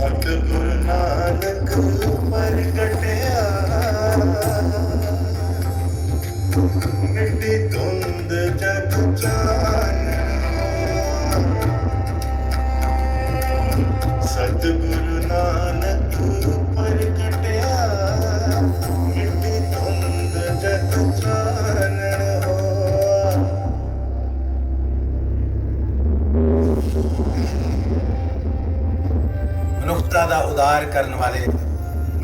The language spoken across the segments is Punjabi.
ਸਤਿਗੁਰ ਨਾਨਕ ਪ੍ਰਗਟਿਆ। ਮਿੱਟੀ ਧੁੰਦ ਮਨੁੱਖਤਾ ਦਾ ਉਦਾਰ ਕਰਨ ਵਾਲੇ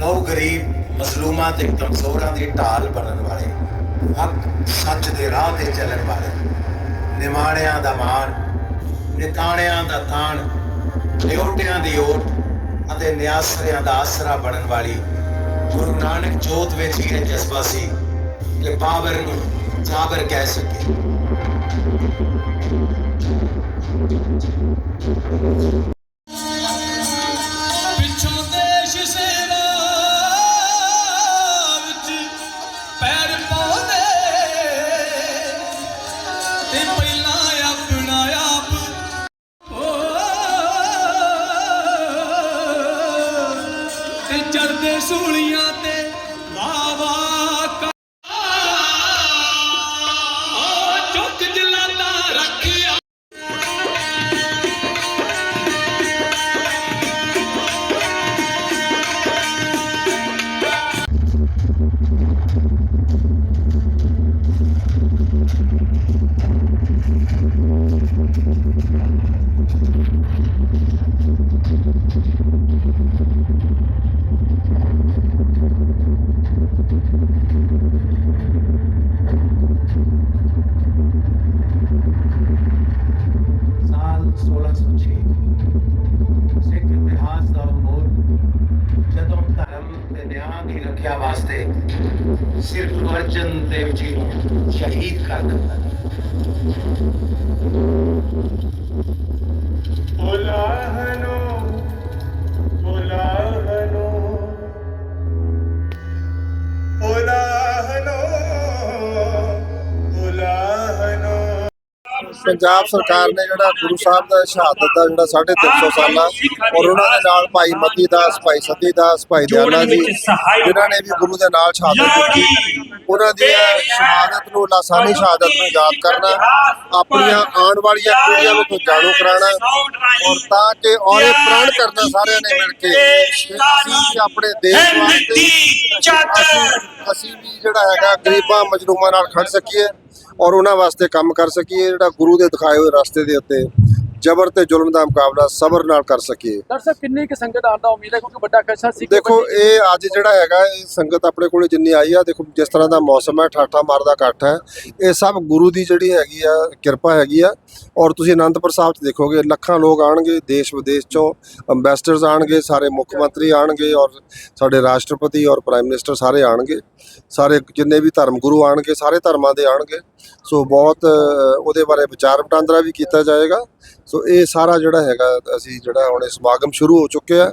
ਗਊ ਗਰੀਬ ਮਜ਼ਲੂਮਾਂ ਤੇ ਕਮਜ਼ੋਰਾਂ ਦੀ ਢਾਲ ਬਣਨ ਵਾਲੇ, ਹੱਕ ਸੱਚ ਦੇ ਰਾਹ ਤੇ ਚੱਲਣ ਵਾਲੇ, ਨਿਮਾਣਿਆਂ ਦਾ ਮਾਣ, ਨਿਤਾਣਿਆਂ ਦਾ ਤਾਣ, ਨਿਉਟਿਆਂ ਦੀ ਓਟ ਅਤੇ ਨਿਆਸਰਿਆਂ ਦਾ ਆਸਰਾ ਬਣਨ ਵਾਲੀ ਗੁਰੂ ਨਾਨਕ ਜੋਤ ਵਿੱਚ ਹੀ ਇਹ ਜਜ਼ਬਾ ਸੀ ਕਿ ਬਾਬਰ ਨੂੰ ਜਾਬਰ ਕਹਿ ਸਕੇ। ਸੂਲੀਆਂ ਤੇ ਵਾਹ ਚੁੱਕ ਜਲਾਦਾ ਰੱਖਿਆ ਸਾਲ 1606 ਸਿੱਖ ਇਤਿਹਾਸ ਦਾ ਮੋੜ ਜਦੋਂ ਧਰਮ ਤੇ ਨਿਆਂ ਦੀ ਰੱਖਿਆ ਵਾਸਤੇ ਸਿਰ ਗੁਰੂ ਅਰਜਨ ਦੇਵ ਜੀ ਨੂੰ ਸ਼ਹੀਦ ਕਰ ਦਿੱਤਾ ਉਲਾਹਨੋ ਪੰਜਾਬ ਸਰਕਾਰ ਨੇ ਜਿਹੜਾ ਗੁਰੂ ਸਾਹਿਬ ਦਾ ਸ਼ਹਾਦਤ ਦਾ ਜਿਹੜਾ 350 ਸਾਲਾ ਔਰ ਉਹਨਾਂ ਦੇ ਨਾਲ ਭਾਈ ਮਤੀ ਦਾਸ ਭਾਈ ਸਤੀ ਦਾਸ ਭਾਈ ਦਿਆਲਾ ਜੀ ਜਿਨ੍ਹਾਂ ਨੇ ਵੀ ਗੁਰੂ ਦੇ ਨਾਲ ਸ਼ਹਾਦਤ ਦਿੱਤੀ। ਉਹਨਾਂ ਦੀ ਇਹ ਸ਼ਹਾਦਤ ਨੂੰ ਲਾਸਾਨੀ ਸ਼ਹਾਦਤ ਨੂੰ ਯਾਦ ਕਰਨਾ ਆਪਣੀਆਂ ਆਉਣ ਵਾਲੀਆਂ ਪੀੜ੍ਹੀਆਂ ਨੂੰ ਜਾਣੂ ਕਰਾਉਣਾ ਔਰ ਤਾਂ ਕਿ ਔਰੇ ਪ੍ਰਣ ਕਰਨਾ ਸਾਰਿਆਂ ਨੇ ਮਿਲ ਕੇ ਆਪਣੇ ਦੇਸ਼ ਵਾਸਤੇ ਅਸੀਂ ਵੀ ਜਿਹੜਾ ਹੈਗਾ ਗਰੀਬਾਂ ਮਜਲੂਮਾਂ ਨਾਲ ਖੜ ਸਕੀਏ। ਔਰ ਉਹਨਾਂ ਵਾਸਤੇ ਕੰਮ ਕਰ ਸਕੀਏ ਜਿਹੜਾ ਗੁਰੂ ਦੇ ਦਿਖਾਏ ਹੋਏ ਰਸਤੇ ਦੇ ਉੱਤੇ ਜ਼ਬਰ ਤੇ ਜ਼ੁਲਮ ਦਾ ਮੁਕਾਬਲਾ ਸਬਰ ਨਾਲ ਕਰ ਸਕੀਏ। ਡਾਕਟਰ ਸਾਹਿਬ ਕਿੰਨੀ ਕਿ ਸੰਗਤ ਆਉਣ ਦਾ ਉਮੀਦ ਹੈ? ਕਿਉਂਕਿ ਵੱਡਾ ਕੈਸਾ ਸੀ। ਦੇਖੋ ਇਹ ਅੱਜ ਜਿਹੜਾ ਹੈਗਾ ਇਹ ਸੰਗਤ ਆਪਣੇ ਕੋਲੇ ਜਿੰਨੀ ਆਈ ਆ ਦੇਖੋ ਜਿਸ ਤਰ੍ਹਾਂ ਦਾ ਮੌਸਮ ਹੈ ਠਾਠਾ ਮਾਰਦਾ ਇਕੱਠ ਹੈ। ਇਹ ਸਭ ਗੁਰੂ ਦੀ ਜਿਹੜੀ ਹੈਗੀ ਆ ਕਿਰਪਾ ਹੈਗੀ ਆ। ਔਰ ਤੁਸੀਂ ਅਨੰਦਪੁਰ ਸਾਹਿਬ 'ਚ ਦੇਖੋਗੇ, ਲੱਖਾਂ ਲੋਕ ਆਣਗੇ ਦੇਸ਼ ਵਿਦੇਸ਼ ਚੋਂ ਅੰਬੈਸਡਰਸ ਆਣਗੇ ਸਾਰੇ ਮੁੱਖ ਮੰਤਰੀ ਆਣਗੇ ਔਰ ਸਾਡੇ ਰਾਸ਼ਟਰਪਤੀ ਔਰ ਪ੍ਰਾਈਮ ਮਿਨਿਸਟਰ ਸਾਰੇ ਆਣਗੇ ਸਾਰੇ ਜਿੰਨੇ ਵੀ ਧਰਮ ਗੁਰੂ ਆਣਗੇ ਸਾਰੇ ਧਰਮਾਂ ਦੇ ਆਣਗੇ ਸੋ ਬਹੁਤ ਉਹਦੇ ਬਾਰੇ ਵਿਚਾਰ ਵਟਾਂਦਰਾ ਵੀ ਕੀਤਾ ਜਾਏਗਾ। ਸੋ ਇਹ ਸਾਰਾ ਜਿਹੜਾ ਹੈਗਾ, ਅਸੀਂ ਜਿਹੜਾ ਹੁਣ ਇਹ ਸਮਾਗਮ ਸ਼ੁਰੂ ਹੋ ਚੁੱਕਿਆ ਹੈ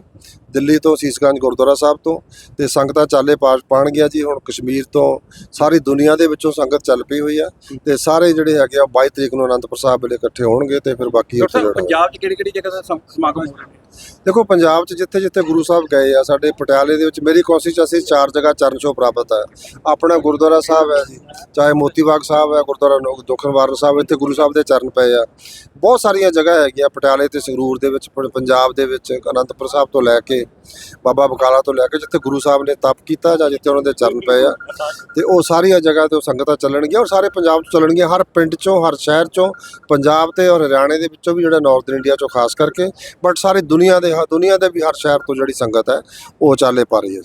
ਦਿੱਲੀ ਤੋਂ ਸੀਸਗੰਜ ਗੁਰਦੁਆਰਾ ਸਾਹਿਬ ਤੋਂ ਤੇ ਸੰਗਤਾਂ ਚਾਲੇ ਪਾਣ ਗਿਆ ਜੀ। ਹੁਣ ਕਸ਼ਮੀਰ ਤੋਂ ਸਾਰੀ ਦੁਨੀਆ ਦੇ ਵਿੱਚੋਂ ਸੰਗਤ ਚੱਲ ਪਈ ਹੋਈ ਆ ਤੇ ਸਾਰੇ ਜਿਹੜੇ ਹੈਗੇ ਆ 22 ਤਰੀਕ ਨੂੰ ਅਨੰਦਪੁਰ ਸਾਹਿਬ ਵੇਲੇ ਇਕੱਠੇ ਹੋਣਗੇ ਤੇ ਫਿਰ ਬਾਕੀ ਪੰਜਾਬ 'ਚ ਕਿਹੜੀ ਕਿਹੜੀ ਜਗ੍ਹਾ ਦਾ ਸਮ- ਸਮਾਗਮ ਹੋ ਰਿਹਾ? ਦੇਖੋ ਪੰਜਾਬ 'ਚ ਜਿੱਥੇ ਜਿੱਥੇ ਗੁਰੂ ਸਾਹਿਬ ਗਏ ਆ ਸਾਡੇ ਪਟਿਆਲੇ ਦੇ ਵਿੱਚ ਮੇਰੀ ਕੋਸ਼ਿਸ਼ 'ਚ ਅਸੀਂ ਚਾਰ ਜਗ੍ਹਾ ਚਰਨ ਛੋਹ ਪ੍ਰਾਪਤ ਹੈ ਆਪਣਾ ਗੁਰਦੁਆਰਾ ਸਾਹਿਬ ਹੈ ਜੀ ਚਾਹੇ ਮੋਤੀ ਬਾਗ ਸਾਹਿਬ ਹੈ ਗੁਰਦੁਆਰਾ ਨੋ- ਦੁਖਨਵਾਰਨ ਸਾਹਿਬ ਇੱਥੇ ਗੁਰੂ ਸਾਹਿਬ ਦੇ ਚਰਨ ਪਏ ਆ। ਬਹੁਤ ਸਾਰੀਆਂ ਜਗ੍ਹਾ ਹੈਗੀਆਂ ਪਟਿਆਲੇ ਤੇ ਸੰਗਰੂਰ ਦੇ ਵਿੱਚ ਪੰਜਾਬ ਦੇ ਵਿੱਚ ਅਨੰਦਪੁਰ ਸਾਹਿਬ ਤੋਂ ਲੈ ਕੇ ਬਾਬਾ ਬਕਾਲਾ ਤੋਂ ਲੈ ਕੇ ਜਿੱਥੇ ਗੁਰੂ ਸਾਹਿਬ ਨੇ ਤਪ ਕੀਤਾ ਜਾਂ ਜਿੱਥੇ ਉਹਨਾਂ ਦੇ ਚਰਨ ਪਏ ਆ, ਤੇ ਉਹ ਸਾਰੀਆਂ ਜਗ੍ਹਾ ਤੇ ਉਹ ਸੰਗਤਾਂ ਚੱਲਣਗੀਆਂ ਔਰ ਸਾਰੇ ਪੰਜਾਬ 'ਚ ਚੱਲਣਗੀਆਂ, ਹਰ ਪਿੰਡ 'ਚੋਂ, ਹਰ ਸ਼ਹਿਰ 'ਚੋਂ, ਪੰਜਾਬ ਤੇ ਔਰ ਹਰਿਆਣੇ ਦੇ ਵਿੱਚੋਂ ਵੀ ਜਿਹੜਾ ਨਾਰਥਰਨ ਇੰਡੀਆ 'ਚੋਂ ਖਾਸ ਕਰਕੇ ਬਟ ਸਾਰੀ ਦੁਨੀਆ ਦੇ ਦੁਨੀਆ ਦੇ ਵੀ ਹਰ ਸ਼ਹਿਰ ਤੋਂ ਜਿਹੜੀ ਸੰਗਤ ਹੈ, ਉਹ ਚਾਲੇ ਪਾ ਰਹੀ ਹੈ।